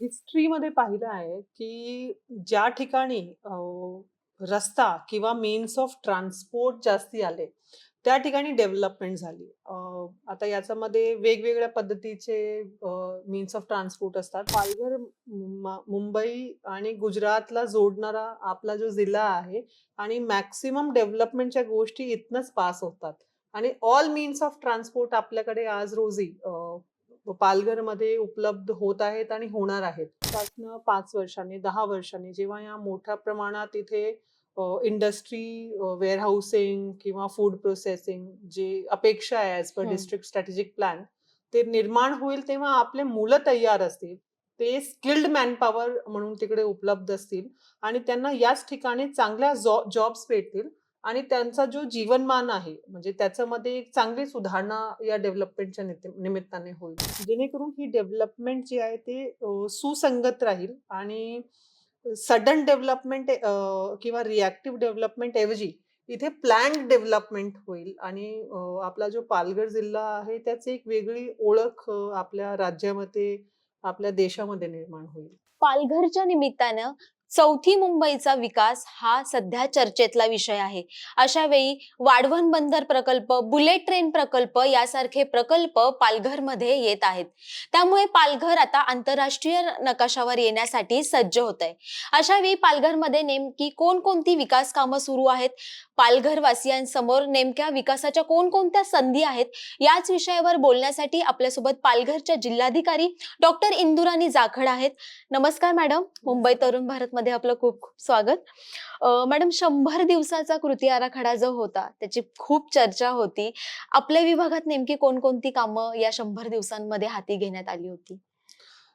हिस्ट्रीमध्ये पाहिलं आहे, की ज्या ठिकाणी रस्ता किंवा मीन्स ऑफ ट्रान्सपोर्ट जास्ती आले, त्या ठिकाणी डेव्हलपमेंट झाली. आता याच्यामध्ये वेगवेगळ्या पद्धतीचे मीन्स ऑफ ट्रान्सपोर्ट असतात. पालघर, म मुंबई आणि गुजरातला जोडणारा आपला जो जिल्हा आहे आणि मॅक्सिमम डेव्हलपमेंटच्या गोष्टी इथनच पास होतात आणि ऑल मीन्स ऑफ ट्रान्सपोर्ट आपल्याकडे आज रोजी पालघरमध्ये उपलब्ध होत आहेत आणि होणार आहेत. पासनं 5 वर्षांनी, 10 वर्षांनी जेव्हा या मोठ्या प्रमाणात इथे इंडस्ट्री, वेअरहाउसिंग किंवा फूड प्रोसेसिंग जी अपेक्षा आहे as per. District strategic plan, ते निर्माण होईल तेव्हा आपले मुलं तयार असतील. ते स्किल्ड मॅनपॉवर म्हणून तिकडे उपलब्ध असतील आणि त्यांना याच ठिकाणी चांगल्या जॉब्स भेटतील आणि त्यांचा जो जीवनमान आहे, म्हणजे त्याच्यामध्ये एक चांगली सुधारणा या डेव्हलपमेंटच्या निमित्ताने होईल. जेणेकरून ही डेव्हलपमेंट जी आहे ते सुसंगत राहील आणि सडन डेव्हलपमेंट किंवा रिॲक्टिव्ह डेव्हलपमेंट ऐवजी इथे प्लॅन डेव्हलपमेंट होईल आणि आपला जो पालघर जिल्हा आहे त्याची एक वेगळी ओळख आपल्या राज्यामध्ये, आपल्या देशामध्ये निर्माण होईल. पालघरच्या निमित्तानं चौथी मुंबईचा विकास हा सध्या चर्चेतला विषय आहे. अशा वेळी वाढवण बंदर प्रकल्प, बुलेट ट्रेन प्रकल्प यासारखे प्रकल्प पालघरमध्ये येत आहेत. त्यामुळे पालघर आता आंतरराष्ट्रीय नकाशावर येण्यासाठी सज्ज होतंय. अशा वेळी पालघरमध्ये नेमकी कोणकोणती विकास कामं सुरू आहेत? पालघरवासियांसमोर नेमक्या विकासाच्या कोणकोणत्या संधी आहेत? याच विषयावर बोलण्यासाठी आपल्यासोबत पालघरच्या जिल्हाधिकारी डॉक्टर इंदुराणी जाखड आहेत. नमस्कार मॅडम. मुंबई तरुण भारत मध्ये आपलं खूप खूप स्वागत. मॅडम शंभर दिवसाचा कृती आराखडा जो होता, त्याची खूप चर्चा होती. आपल्या विभागात नेमकी कोणकोणती कामं या शंभर दिवसांमध्ये हाती घेण्यात आली होती?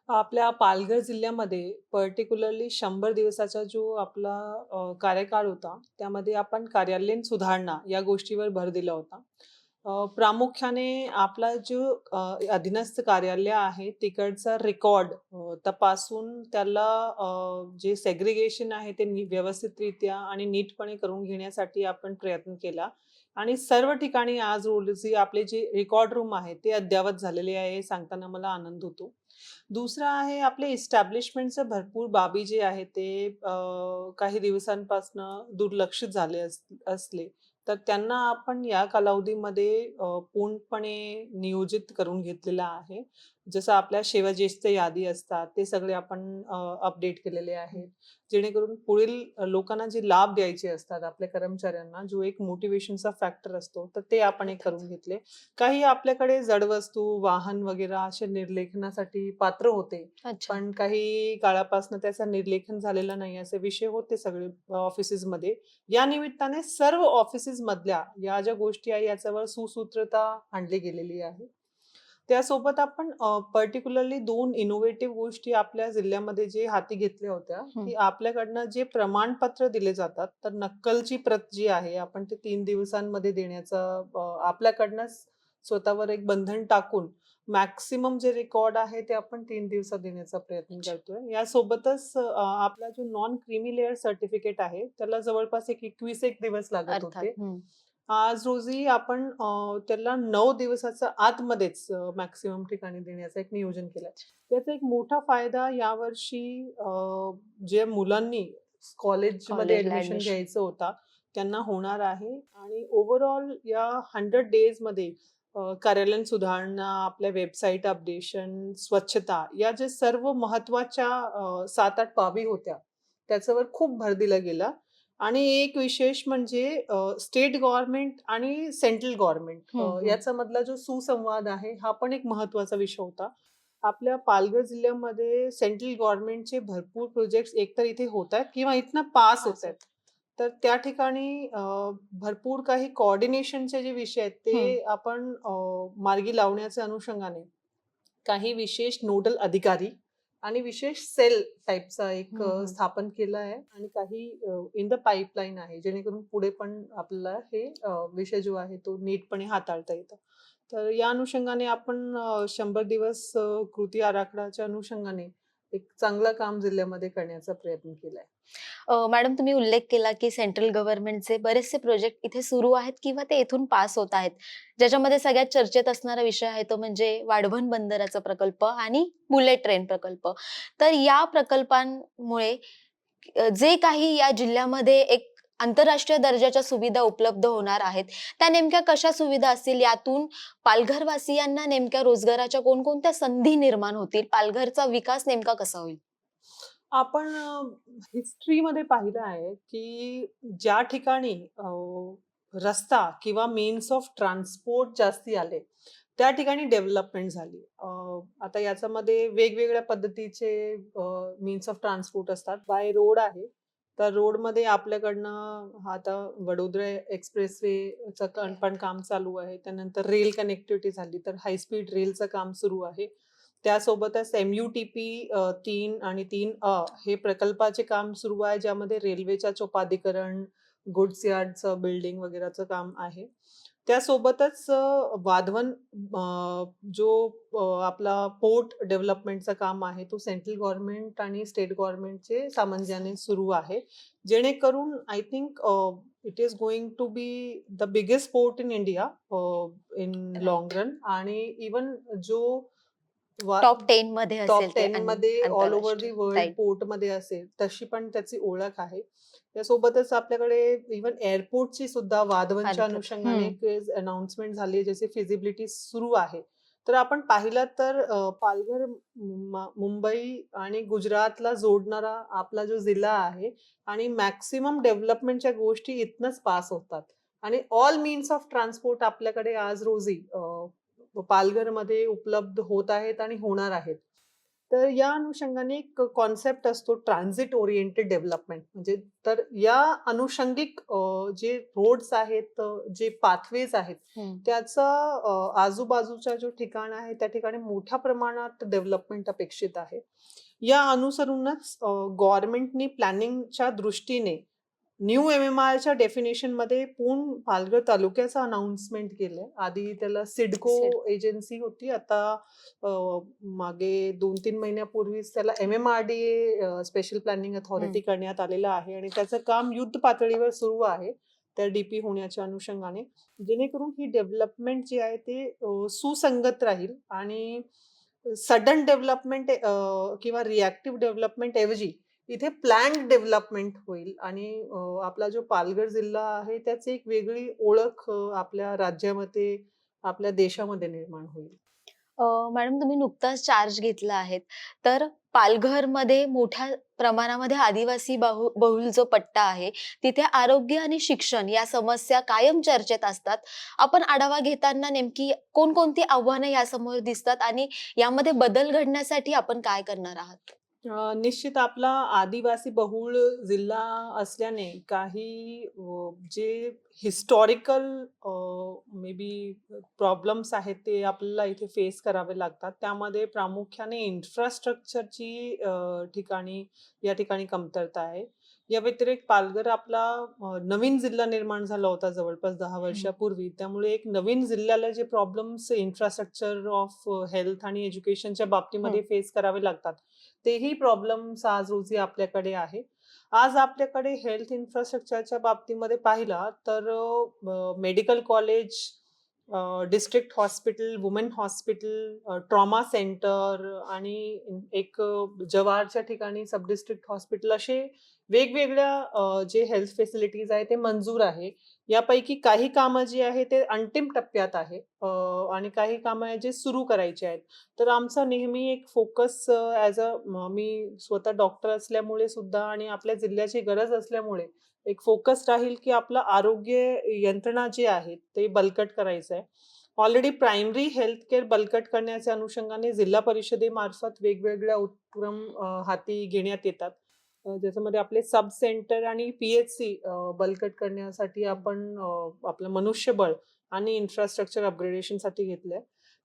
आपल्या पालघर जिल्ह्यामध्ये पर्टिक्युलरली शंभर दिवसाचा जो आपला कार्यकाळ होता, त्यामध्ये आपण कार्यालयीन सुधारणा या गोष्टीवर भर दिला होता. प्रामुख्याने आपला जो अधीनस्थ कार्यालय आहे, तिकडचा रेकॉर्ड तपासून त्याला जे सेग्रिगेशन आहे ते व्यवस्थितरित्या आणि नीटपणे करून घेण्यासाठी आपण प्रयत्न केला आणि सर्व ठिकाणी आज रोजी आपले जे रेकॉर्ड रूम आहे, ते अद्ययावत झालेले आहे, हे सांगताना मला आनंद होतो. दुसरं आहे आपले इस्टॅब्लिशमेंटचं भरपूर बाबी जे आहे ते काही दिवसांपासनं दुर्लक्षित झाले असले, तर त्यांना आपण या कालावधीमध्ये पूर्णपणे नियोजित करून घेतलेलं आहे. जसं आपल्या सेवाज्येष्ठ यादी असतात, ते सगळे आपण अपडेट केलेले आहेत. जेणेकरून पुढील लोकांना जे लाभ द्यायचे असतात आपल्या कर्मचाऱ्यांना, जो एक मोटिव्हेशनचा फॅक्टर असतो, तर ते आपण एक करून घेतले. काही आपल्याकडे जड वस्तू, वाहन वगैरे असे निर्लेखनासाठी पात्र होते. पण काही काळापासनं त्याचं निर्लेखन झालेलं नाही, असे विषय होते सगळे ऑफिसेसमध्ये. या निमित्ताने सर्व ऑफिसेसमधल्या या ज्या गोष्टी आहे, याच्यावर सुसूत्रता आणली गेलेली आहे. त्यासोबत आपण पर्टिक्युलरली 2 इनोव्हेटिव्ह गोष्टी आपल्या जिल्ह्यामध्ये जे हाती घेतल्या होत्या. की आपल्याकडनं जे प्रमाणपत्र दिले जातात, तर नक्कलची प्रत जी आहे, आपण ते 3 दिवसांमध्ये देण्याचा अ, आपल्याकडनंच स्वतःवर एक बंधन टाकून मॅक्सिमम जे रेकॉर्ड आहे, ते आपण 3 दिवसात देण्याचा प्रयत्न. करतोय. यासोबतच आपला जो नॉन क्रिमी लेयर सर्टिफिकेट आहे, त्याला जवळपास एक 21 एक दिवस लागत. होते. आज रोजी आपण त्याला 9 दिवसाच्या आतमध्येच मॅक्सिमम ठिकाणी देण्याचं एक नियोजन केलंय. त्याचा एक मोठा फायदा यावर्षी जे मुलांनी कॉलेजमध्ये ॲडमिशन. घ्यायचं होता, त्यांना होणार आहे आणि ओव्हरऑल या 100 डेजमध्ये कार्यालयीन सुधारणा, आपल्या वेबसाईट अपडेशन, स्वच्छता या ज्या सर्व महत्त्वाच्या अ, 7-8 बाबी होत्या, त्याच्यावर खूप भर दिला गेला आणि एक विशेष म्हणजे स्टेट गव्हर्नमेंट आणि सेंट्रल गव्हर्नमेंट अ, हं. याच्यामधला जो सुसंवाद आहे, हा पण एक महत्त्वाचा विषय होता. आपल्या पालघर जिल्ह्यामध्ये सेंट्रल गव्हर्नमेंटचे भरपूर प्रोजेक्ट्स एकतर इथे होतायत किंवा इथनं पास पास होतायत. तर त्या ठिकाणी भरपूर काही कोऑर्डिनेशनचे जे विषय आहेत. ते आपण मार्गी लावण्याच्या अनुषंगाने काही विशेष नोडल अधिकारी आणि विशेष सेल टाइपचा एक. स्थापन केलं आहे आणि काही इन द पाईपलाईन आहे, जेणेकरून पुढे पण आपल्याला हे विषय जो आहे, तो नीटपणे हाताळता येतो. तर या अनुषंगाने आपण 100 दिवस कृती आराखड्याच्या अनुषंगाने एक चांगलं काम जिल्ह्यामध्ये करण्याचा प्रयत्न केलाय. मॅडम तुम्ही उल्लेख केला की सेंट्रल गव्हर्नमेंटचे बरेचसे प्रोजेक्ट इथे सुरू आहेत किंवा ते इथून पास होत आहेत. ज्याच्यामध्ये सगळ्यात चर्चेत असणारा विषय आहे तो म्हणजे वाढवण बंदराचा प्रकल्प आणि बुलेट ट्रेन प्रकल्प. तर या प्रकल्पांमुळे जे काही या जिल्ह्यामध्ये एक आंतरराष्ट्रीय दर्जाच्या सुविधा उपलब्ध होणार आहेत, त्या नेमक्या कशा सुविधा असतील? यातून पालघरवासियांना नेमक्या रोजगाराच्या कोणकोणत्या संधी निर्माण होतील? पालघरचा विकास नेमका कसा होईल? आपण हिस्ट्रीमध्ये पाहिलं आहे, की ज्या ठिकाणी रस्ता किंवा मीन्स ऑफ ट्रान्सपोर्ट जास्ती आले, त्या ठिकाणी डेव्हलपमेंट झाली. आता याच्यामध्ये वेगवेगळ्या पद्धतीचे मीन्स ऑफ ट्रान्सपोर्ट असतात. बाय रोड आहे. तर रोडमध्ये आपल्याकडनं हा आता वडोदरा एक्सप्रेसवेचं क पण काम चालू आहे. त्यानंतर रेल कनेक्टिव्हिटी झाली, तर हाय स्पीड रेलचं काम सुरू आहे. त्यासोबतच एम-यू-टी-पी अ, 3 आणि 3अ हे प्रकल्पाचे काम सुरू आहे, ज्यामध्ये रेल्वेच्या चोपाधिकरण गुड्स यार्डचं बिल्डिंग वगैरेचं काम आहे. त्यासोबतच वाधवन जो आपला पोर्ट डेव्हलपमेंटचं काम आहे, तो सेंट्रल गव्हर्नमेंट आणि स्टेट गव्हर्नमेंटचे सामंजस्याने सुरू आहे. जेणेकरून I think it is going to be the biggest port in India in. Long run आणि इव्हन जो टॉप 10 मध्ये टॉप असेल ते 10 आं मध्ये all over the. World right. पोर्टमध्ये असेल, तशी पण त्याची ओळख आहे. त्यासोबतच आपल्याकडे इव्हन एअरपोर्टची सुद्धा वाधवनच्या अद्भुत. अनुषंगाने. एक अनाउन्समेंट झाली आहे, ज्याची फिजिबिलिटी सुरू आहे. तर आपण पाहिलं तर पालघर, मुंबई आणि गुजरातला जोडणारा आपला जो जिल्हा आहे आणि मॅक्सिमम डेव्हलपमेंटच्या गोष्टी इथनंच पास होतात आणि ऑल मीन्स ऑफ ट्रान्सपोर्ट आपल्याकडे आज रोजी पालघरमध्ये उपलब्ध होत आहेत आणि होणार आहेत. तर या अनुषंगाने एक कॉन्सेप्ट असतो ट्रान्झिट ओरिएंटेड डेव्हलपमेंट म्हणजे तर या अनुषंगिक जे रोड्स आहेत, जे पाथवेज आहेत. त्याचा अ, आजूबाजूचा जो ठिकाण आहे, त्या ठिकाणी मोठ्या प्रमाणात डेव्हलपमेंट अपेक्षित आहे. या अनुसरूनच गव्हर्नमेंटनी प्लॅनिंगच्या दृष्टीने न्यू एम-एम-आरच्या डेफिनिशनमध्ये पूर्ण पालघर तालुक्याचं अनाउन्समेंट केलंय. आधी त्याला सिडको सिड एजन्सी होती. आता मागे 2-3 महिन्यापूर्वीच त्याला MMRDA uh, special planning authority. करण्यात आलेलं आहे आणि त्याचं काम युद्ध पातळीवर सुरू आहे, त्या डी-पी होण्याच्या अनुषंगाने. जेणेकरून ही डेव्हलपमेंट जी आहे, ते सुसंगत राहील आणि सडन डेव्हलपमेंट किंवा रिएक्टिव्ह डेव्हलपमेंट ऐवजी इथे प्लॅन डेव्हलपमेंट होईल आणि आपला जो पालघर जिल्हा आहे, त्याची एक वेगळी ओळख आपल्या राज्यामध्ये, आपल्या देशामध्ये निर्माण होईल. मॅडम तुम्ही नुकताच चार्ज घेतला आहे. तर पालघरमध्ये मोठ्या प्रमाणामध्ये आदिवासी बहु बहुल जो पट्टा आहे, तिथे आरोग्य आणि शिक्षण या समस्या कायम चर्चेत असतात. आपण आढावा घेताना नेमकी कोणकोणती आव्हानं यासमोर दिसतात आणि यामध्ये बदल घडण्यासाठी आपण काय करणार आहात? निश्चित आपला आदिवासी बहुळ जिल्हा असल्याने काही अ, जे हिस्टॉरिकल मे बी प्रॉब्लेम्स आहेत, ते आपल्याला इथे फेस करावे लागतात. त्यामध्ये प्रामुख्याने इन्फ्रास्ट्रक्चरची अ, ठिकाणी या ठिकाणी कमतरता आहे. या व्यतिरिक्त पालघर आपला अ, नवीन जिल्हा निर्माण झाला होता जवळपास 10 हं. वर्षापूर्वी. त्यामुळे एक नवीन जिल्ह्याला जे प्रॉब्लेम्स इन्फ्रास्ट्रक्चर ऑफ हेल्थ आणि एज्युकेशनच्या बाबतीमध्ये हं. फेस करावे लागतात, तेही प्रॉब्लेम्स आज रोजी आपल्याकडे आहे. आज आपल्याकडे हेल्थ इन्फ्रास्ट्रक्चरच्या बाबतीमध्ये पाहिला तर medical college, district hospital, women hospital, trauma centre आणि एक जवारच्या ठिकाणी सब डिस्ट्रिक्ट हॉस्पिटल असे वेगवेगळ्या जे हेल्थ फॅसिलिटीज आहेत, ते मंजूर आहे. यापैकी काही कामं जी आहे ते अंतिम टप्प्यात आहे आणि काही कामं जे सुरू करायचे आहेत. तर आमचा नेहमी एक फोकस ॲज अ मी स्वतः डॉक्टर असल्यामुळे सुद्धा आणि आपल्या जिल्ह्याची गरज असल्यामुळे एक फोकस राहील, की आपलं आरोग्य यंत्रणा जी आहे, ते बलकट करायचं आहे. ऑलरेडी प्रायमरी हेल्थ केअर बलकट करण्याच्या अनुषंगाने जिल्हा परिषदेमार्फत वेगवेगळ्या उपक्रम हाती घेण्यात येतात. ज्याच्यामध्ये आपले सब सेंटर आणि पी-एच-सी अ, करण्यासाठी आपण आपलं मनुष्यबळ आणि इन्फ्रास्ट्रक्चर अपग्रेडेशनसाठी घेतलंय.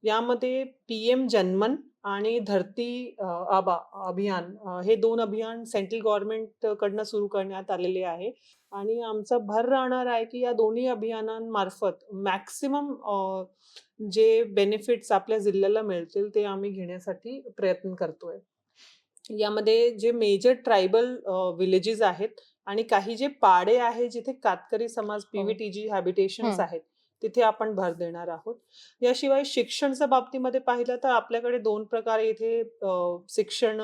यामध्ये पी एम जन्मन आणि धरती आबा अभियान हे दोन अभियान सेंट्रल गव्हर्नमेंटकडनं सुरू करण्यात आलेले आहे आणि आमचा भर राहणार आहे, की या दोन्ही अभियानांमार्फत मॅक्सिमम जे बेनिफिट्स आपल्या जिल्ह्याला मिळतील, ते आम्ही घेण्यासाठी प्रयत्न करतोय. यामध्ये जे मेजर ट्रायबल विलेजेस आहेत आणि काही जे पाडे आहे जिथे कातकरी समाज. पीव्हीटीजी हॅबिटेशन्स हं. आहेत तिथे आपण भर देणार आहोत याशिवाय शिक्षणच्या बाबतीमध्ये पाहिलं तर आपल्याकडे दोन प्रकारे इथे शिक्षण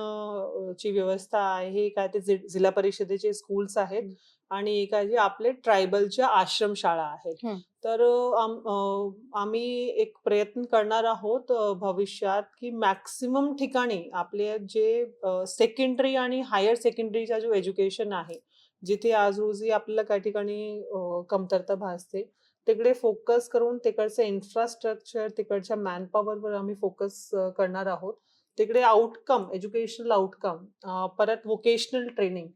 ची व्यवस्था आहे आहे ते जिल्हा परिषदेचे स्कूल्स आहेत. आणि एक आहे जे आपले ट्रायबलच्या आश्रमशाळा आहेत. तर आम्ही एक प्रयत्न करणार आहोत भविष्यात की मॅक्सिमम ठिकाणी आपले जे सेकंडरी आणि हायर सेकंडरीचा जो एज्युकेशन आहे जिथे आज रोजी आपल्याला काही ठिकाणी कमतरता भासते तिकडे फोकस करून तिकडचं इन्फ्रास्ट्रक्चर तिकडच्या मॅनपॉवरवर आम्ही फोकस करणार आहोत तिकडे आउटकम एज्युकेशनल आउटकम परत वोकेशनल ट्रेनिंग.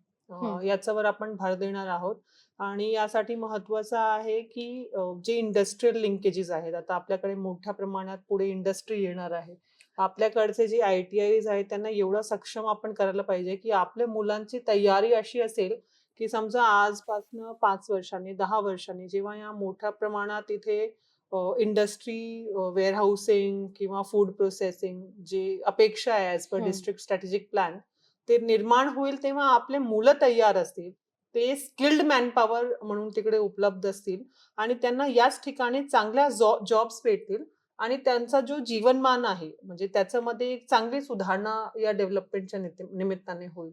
याच्यावर आपण भर देणार आहोत. आणि यासाठी महत्वाचं आहे की जे इंडस्ट्रीयल लिंकेजेस आहेत आता आपल्याकडे मोठ्या प्रमाणात पुढे इंडस्ट्री येणार आहे. आपल्याकडचे जे आय टी आयज आहेत त्यांना एवढं सक्षम आपण करायला पाहिजे की आपल्या मुलांची तयारी अशी असेल की समजा आजपासनं पाच वर्षांनी दहा वर्षांनी जेव्हा या मोठ्या प्रमाणात इथे इंडस्ट्री वेअरहाऊसिंग किंवा फूड प्रोसेसिंग जे अपेक्षा आहे as per. District strategic plan ते निर्माण होईल तेव्हा आपले मुलं तयार असतील. ते स्किल्ड मॅनपॉवर म्हणून तिकडे उपलब्ध असतील आणि त्यांना याच ठिकाणी चांगल्या जॉब्स भेटतील आणि त्यांचा जो जीवनमान आहे म्हणजे त्याच्यामध्ये एक चांगली सुधारणा या डेव्हलपमेंटच्या निमित्ताने होईल.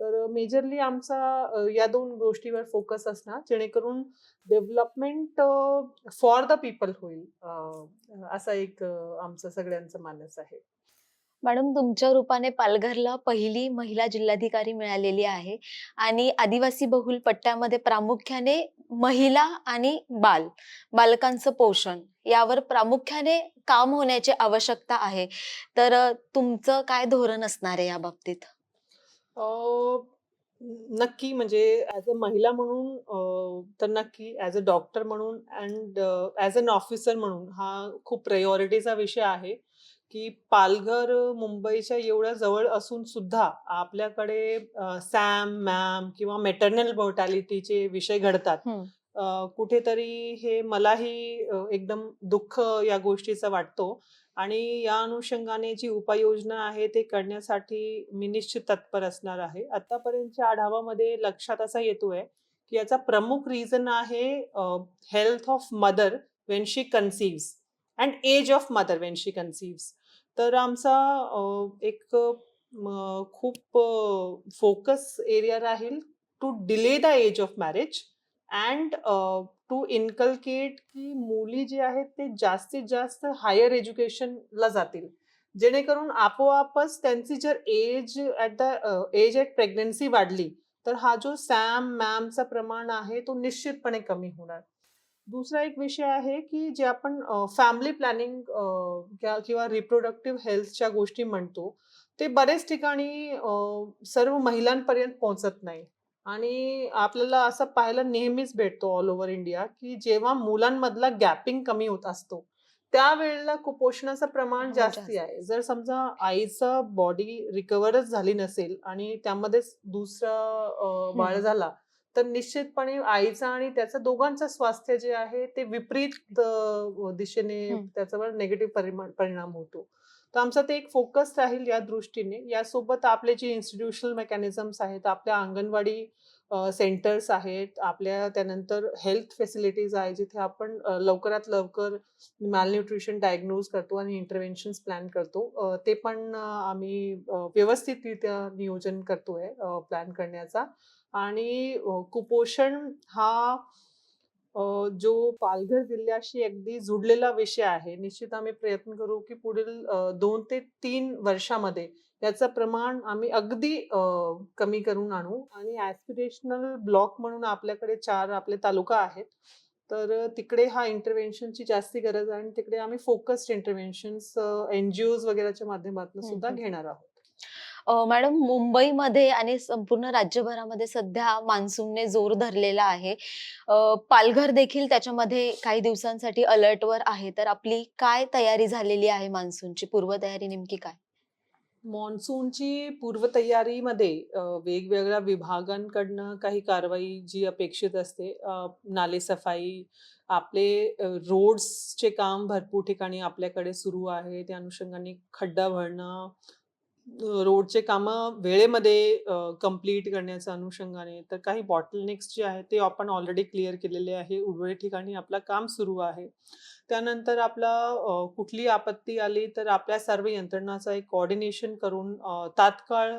तर मेजरली आमचा या दोन गोष्टीवर फोकस असणार जेणेकरून डेव्हलपमेंट फॉर द पीपल होईल. असा एक आमचं सगळ्यांचं मानस आहे. मॅडम तुमच्या रूपाने पालघरला पहिली महिला जिल्हाधिकारी मिळालेली आहे. आणि आदिवासी बहुल पट्ट्यामध्ये प्रामुख्याने महिला आणि बाल बालकांचं पोषण यावर प्रामुख्याने काम होण्याची आवश्यकता आहे. तर तुमचं काय धोरण असणार आहे या बाबतीत? नक्की म्हणजे ॲज अ महिला म्हणून तर नक्की ॲज अ डॉक्टर म्हणून अँड ॲज अन ऑफिसर म्हणून हा खूप प्रायोरिटीचा विषय आहे. की पालघर मुंबईच्या एवढ्या जवळ असून सुद्धा आपल्याकडे सॅम मॅम किंवा मेटर्नल मोर्टॅलिटीचे विषय घडतात. कुठेतरी हे मलाही एकदम दुःख या गोष्टीचा वाटतो. आणि या अनुषंगाने जी उपाययोजना आहे ते करण्यासाठी मी निश्चित तत्पर असणार आहे. आतापर्यंतच्या आढावामध्ये लक्षात असा येतोय की याचा प्रमुख रिझन आहे health of mother when she conceives and age of mother when she conceives. तर आमचा एक खूप फोकस एरिया राहील to delay the age of marriage and to inculcate की मुली जे आहेत ते जास्तीत जास्त हायर एज्युकेशनला जातील. जेणेकरून आपोआपच त्यांची जर age at the age at pregnancy वाढली तर हा जो सॅम मॅमचा प्रमाण आहे तो निश्चितपणे कमी होणार. दुसरा एक विषय आहे की जे आपण फॅमिली प्लॅनिंग किंवा रिप्रोडक्टिव्ह हेल्थच्या गोष्टी म्हणतो ते बरेच ठिकाणी सर्व महिलांपर्यंत पोहोचत नाही आणि आपल्याला असं पाहायला नेहमीच भेटतो ऑल ओव्हर इंडिया की जेव्हा मुलांमधला गॅपिंग कमी होत असतो त्यावेळेला कुपोषणाचं प्रमाण जास्ती. आहे जर समजा आईचा बॉडी रिकवरच झाली नसेल आणि त्यामध्येच दुसरं बाळ. झाला तर निश्चितपणे आईचं आणि त्याचं दोघांचं स्वास्थ्य जे आहे ते विपरीत दिशेने. त्याच्यावर निगेटिव्ह परिमाण परिणाम होतो. तर आमचा ते एक फोकस राहील या दृष्टीने. यासोबत आपले जे इन्स्टिट्यूशनल मेकॅनिझम्स आहेत आपल्या अंगणवाडी सेंटर्स आहेत आपल्या त्यानंतर हेल्थ फॅसिलिटीज आहे जिथे आपण लवकरात लवकर मॅलन्यूट्रिशन डायग्नोज करतो आणि इंटरव्हेन्शन्स प्लॅन करतो. ते पण आम्ही व्यवस्थितरित्या नियोजन करतोय प्लॅन करण्याचा. आणि कुपोषण हा जो पालघर जिल्ह्याशी अगदी जुडलेला विषय आहे निश्चित आम्ही प्रयत्न करू की पुढील दोन ते तीन वर्षामध्ये याचं प्रमाण आम्ही अगदी कमी करून आणू. आणि ॲस्पिरेशनल ब्लॉक म्हणून आपल्याकडे चार आपले तालुका आहेत. तर तिकडे हा इंटरव्हेन्शनची जास्ती गरज आहे आणि तिकडे आम्ही फोकस्ड इंटरव्हेन्शन्स एन जी ओज वगैरेच्या माध्यमातून सुद्धा. घेणार आहोत. मॅडम मुंबईमध्ये आणि संपूर्ण राज्यभरामध्ये सध्या मान्सूनने जोर धरलेला आहे. पालघर देखील त्याच्यामध्ये काही दिवसांसाठी अलर्टवर आहे. तर आपली काय तयारी झालेली आहे मान्सूनची? पूर्वतयारी नेमकी काय? मान्सूनची पूर्वतयारीमध्ये वेगवेगळ्या विभागांकडनं काही कारवाई जी अपेक्षित असते नाले नालेसफाई आपले रोड्सचे काम भरपूर ठिकाणी आपल्याकडे सुरू आहे त्या अनुषंगाने खड्डा भरणं रोडचे कामं वेळेमध्ये कंप्लीट करण्याच्या अनुषंगाने तर काही बॉटलनेक्स जे आहेत ते आपण ऑलरेडी क्लिअर केलेले आहे. उर्वरित ठिकाणी आपलं काम सुरू आहे. त्यानंतर आपला कुठली आपत्ती आली तर आपल्या सर्व यंत्रणाचा एक कोऑर्डिनेशन करून तात्काळ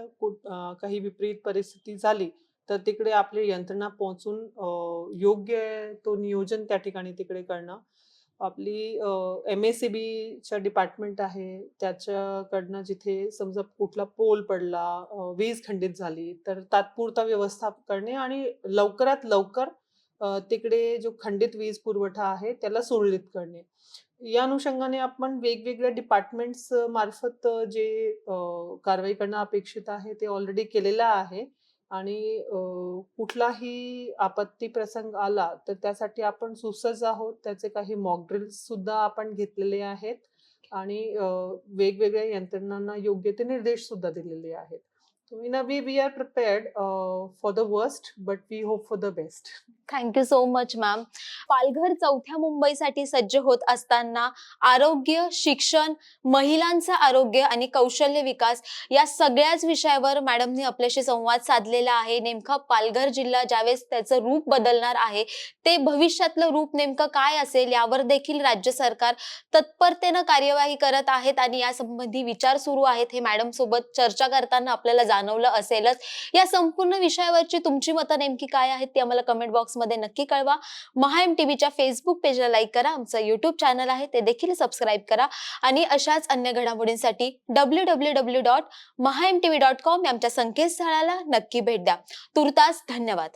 काही विपरीत परिस्थिती झाली तर तिकडे आपली यंत्रणा पोहोचून योग्य तो नियोजन त्या ठिकाणी तिकडे करणं. आपली एम-एस-सी-बीच्या डिपार्टमेंट आहे, त्याच्याकडनं जिथे समजा कुठला पोल पडला, वीज खंडित झाली, तर तात्पुरता व्यवस्था करणे आणि लवकरात लवकर तिकडे जो खंडित वीज पुरवठा आहे, त्याला सुरळीत करणे. या अनुषंगाने आपण वेगवेगळ्या डिपार्टमेंट्स मार्फत जे कारवाई करणं अपेक्षित आहे, ते ऑलरेडी केलेलं आहे आणि कुठलाही आपत्ती प्रसंग आला, तर त्यासाठी आपण सुसज्ज आहोत. त्याचे काही मॉक ड्रिल्स सुद्धा आपण घेतलेले आहेत आणि वेगवेगळ्या यंत्रणांना योग्य ते निर्देश सुद्धा दिलेले आहेत. So in a way we are prepared uh, for the worst, but we hope for the best. Thank you so much ma'am. Palghar चौथ्या मुंबईसाठी सज्ज होत असताना आरोग्य, शिक्षण, महिलांचं आरोग्य आणि कौशल्य विकास या सगळ्याच विषयावर मॅडमनी आपल्याशी संवाद साधलेला आहे. नेमका पालघर जिल्हा ज्यावेळेस त्याचं रूप बदलणार आहे, ते भविष्यातलं रूप नेमकं काय असेल यावर देखील राज्य सरकार तत्परतेनं कार्यवाही करत आहेत आणि यासंबंधी विचार सुरू आहेत. हे मॅडम सोबत चर्चा करताना आपल्याला जाणवलं असेलच. या संपूर्ण विषयावरची तुमची मतं नेमकी काय आहेत ती आम्हाला कमेंट बॉक्समध्ये नक्की कळवा. महाएम टीव्हीच्या फेसबुक पेजला लाईक करा. आमचं युट्यूब चॅनल आहे ते देखील सबस्क्राईब करा आणि अशाच अन्य घडामोडींसाठी डब्ल्यू डब्ल्यू डब्ल्यू डॉट महायम टीव्ही डॉट या आमच्या संकेतस्थळाला नक्की भेट द्या. तुर्तास धन्यवाद.